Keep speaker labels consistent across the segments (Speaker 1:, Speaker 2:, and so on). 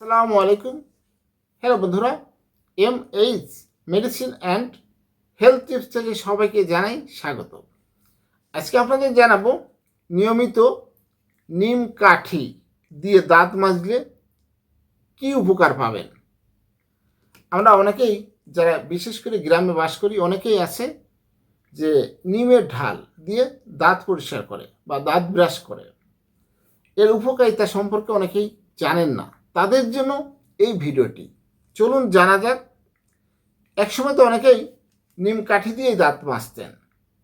Speaker 1: আসসালামু আলাইকুম। হ্যালো বন্ধুরা M H medicine and health tips থেকে সবাইকে জানাই স্বাগত। আজকে আপনাদের জানাব নিয়মিত নিম কাঠি দিয়ে দাঁত মাজলে কী উপকার পাবেন। আমরা অনেকেই, যারা বিশেষ করে গ্রামে বাস করি, অনেকেই আছে যে নিমের ঢাল দিয়ে দাঁত পরিষ্কার করে বা দাঁত ব্রাশ করে। এর উপকারিতা সম্পর্কে অনেকেই জানেন না। তাদের জন্য এই ভিডিওটি। চলুন জানা যাক, একসময় তো অনেকেই নিম কাঠি দিয়েই দাঁত মাজতেন।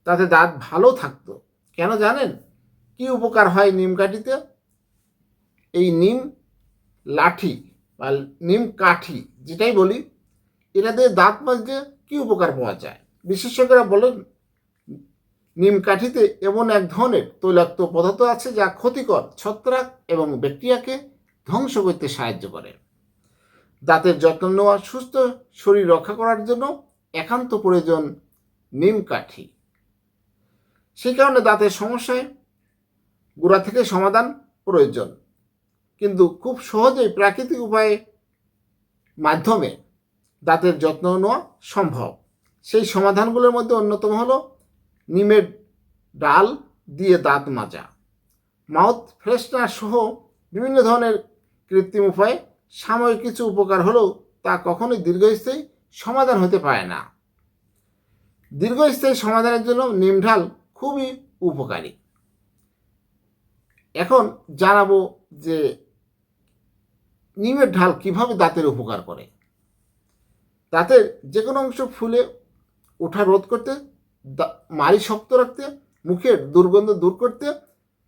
Speaker 1: তাতে দাঁত ভালো থাকতো। কেন জানেন? কি উপকার হয় নিম কাঠিতে? এই নিম লাঠি বা নিম কাঠি যেটাই বলি, এটা দিয়ে দাঁত মাজলে কি উপকার পাওয়া যায়? বিশেষজ্ঞরা বলেন, নিম কাঠিতে এমন এক ধরনের তৈলাক্ত পদার্থ আছে যা ক্ষতিকর ছত্রাক এবং ব্যাকটেরিয়াকে ধ্বংস করতে সাহায্য করে। দাঁতের যত্ন নেওয়া, সুস্থ শরীর রক্ষা করার জন্য একান্ত প্রয়োজন নিম কাঠি। সেই কারণে দাঁতের সমস্যায় গোড়া থেকে সমাধান প্রয়োজন। কিন্তু খুব সহজেই প্রাকৃতিক উপায়ে, মাধ্যমে দাঁতের যত্ন নেওয়া সম্ভব। সেই সমাধানগুলোর মধ্যে অন্যতম হলো নিমের ডাল দিয়ে দাঁত মাজা। মাউথ ফ্রেশনার সহ বিভিন্ন ধরনের কৃত্রিম উপায়ে সাময়িক কিছু উপকার হলেও তা কখনোই দীর্ঘস্থায়ী সমাধান হতে পারে না। দীর্ঘস্থায়ী সমাধানের জন্য নিম ঢাল খুবই উপকারী। এখন জানাব যে নিমের ঢাল কীভাবে দাঁতের উপকার করে। দাঁতের যে কোনো অংশ ফুলে, ওঠা রোধ করতে মাড়ি শক্ত রাখতে, মুখের দুর্গন্ধ দূর করতে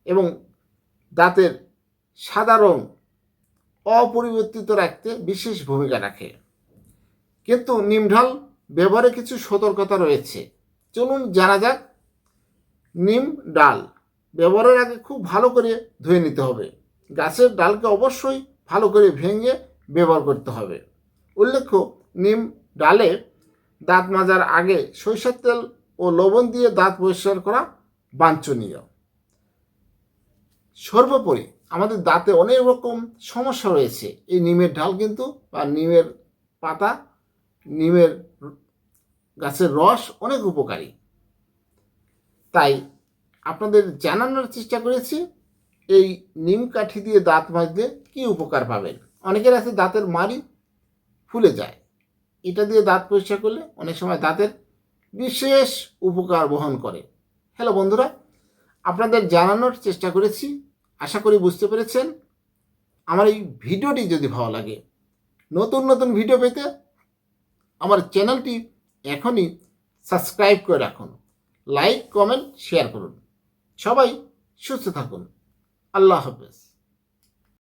Speaker 1: এবং দাঁতের সাদা রং অপরিবর্তিত রাখতে বিশেষ ভূমিকা রাখে। কিন্তু নিমঢাল ব্যবহারে কিছু সতর্কতা রয়েছে। চলুন জানা যাক নিম ডাল ব্যবহারের আগে খুব ভালো করে ধুয়ে নিতে হবে। গাছের ডালকে অবশ্যই ভালো করে ভেঙে ব্যবহার করতে হবে। উল্লেখ্য নিম ডালে দাঁত মাজার আগে সরিষার তেল ও লবণ দিয়ে দাঁত পরিষ্কার করা বাঞ্ছনীয়। সর্বোপরি আমাদের দাঁতে অনেক রকম সমস্যা রয়েছে। এই নিমের ঢাল কিন্তু বা নিমের পাতা, নিমের গাছের রস অনেক উপকারী। তাই আপনাদের জানানোর চেষ্টা করেছি, এই নিম কাঠি দিয়ে দাঁত মাজলে কি উপকার পাবেন? অনেকের আছে দাঁতের মাড়ি ফুলে যায়। এটা দিয়ে দাঁত পরিষ্কার করলে অনেক সময় দাঁতের বিশেষ উপকার বহন করে। হ্যালো বন্ধুরা, আপনাদের জানানোর চেষ্টা করেছি আশা করি বুঝতে পেরেছেন। আমার এই ভিডিওটি যদি ভালো লাগে, নতুন নতুন ভিডিও পেতে আমার চ্যানেলটি এখনই সাবস্ক্রাইব করে রাখুন। লাইক, কমেন্ট, শেয়ার করুন। সবাই সুস্থ থাকুন। আল্লাহ হাফেজ।